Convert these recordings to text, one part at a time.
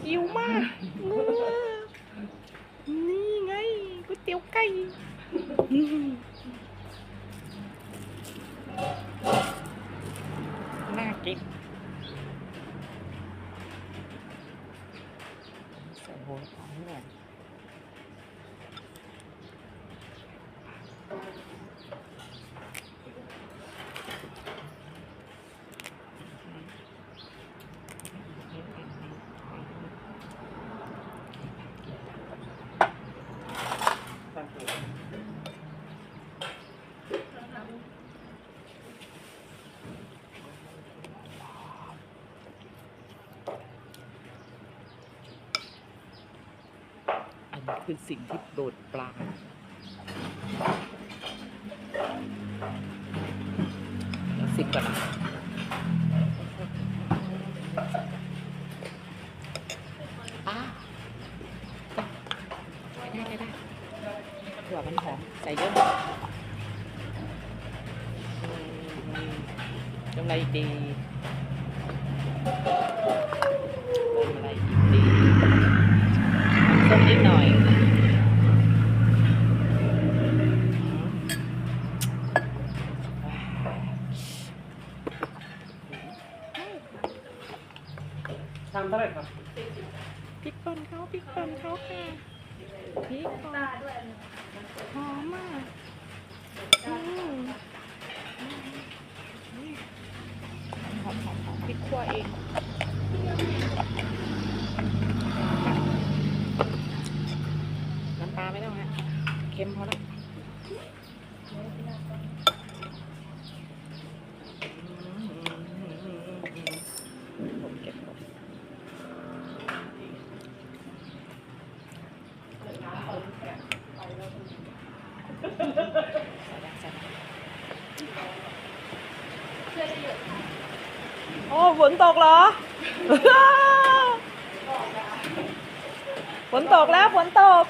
หิวมากเออนี่ไงก๋วยเตี๋ยวไก่น่ากินใส่หัวหอมหน่อย อันนี้ คือสิ่งที่โปรดปรานเดี๋ยวสิบก่อนนะอ่าได้ได้ได้เผื่อมันหอมใส่เยอะหน่อยทำไรดีทำอะไรอีกดี ต้มนิดหน่อย ทำเท่าไหร่ครับพริกป่นเขาพริกป่นเขาค่ะพริกป่นหอมมากอืมหอมหอมหอมพริกขั่วเองน้ำปลาไม่ต้องฮะเค็มพอแล้วผมเก็บก่อนใส่ได้ใส่ได้ โอ้ฝนตกเหรอ ฝนตกแล้วฝนตก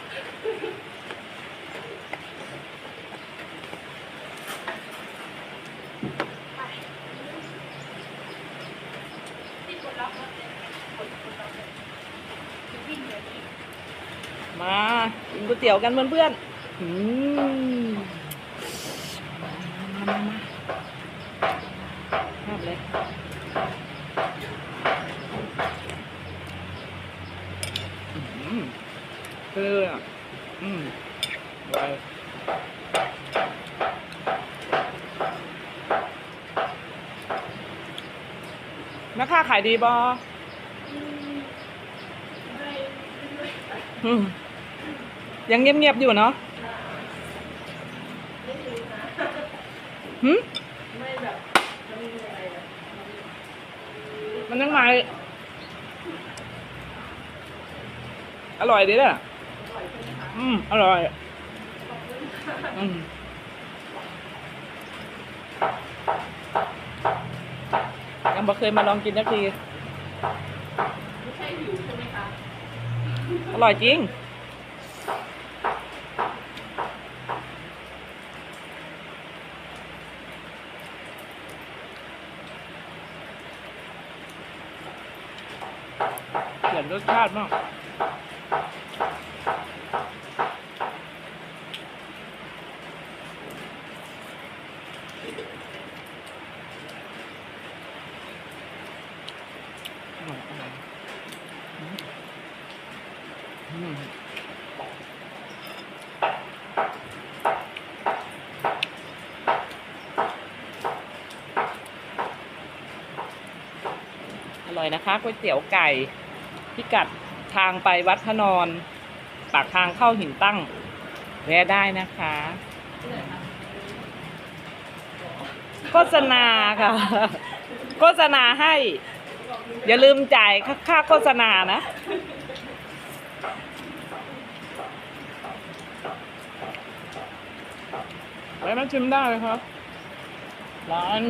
มากินก๋วยเตี๋ยวกันเพื่อนๆอืมมามามามาชอบเลยอืมคืออะอืมไวแม่ค้าขายดีบออืม ยังเงียบๆอยู่เนาะหืมมันยังไงอร่อยดีเนี่ยอืม อร่อย อืมยังบ่เคยมาลองกินสักที อร่อยจริง เปลี่ยนรสชาติมากอร่อยอร่อยอืมอืมอร่อยนะคะก๋วยเตี๋ยวไก่ พิกัดทางไปวัดพระนอน ปากทางเข้าหินตั้งแวะได้นะคะ โฆษณาค่ะ โฆษณาให้ อย่าลืมจ่ายค่าค่าโฆษณานะไว้มาชิมได้เลยครับ ร้าน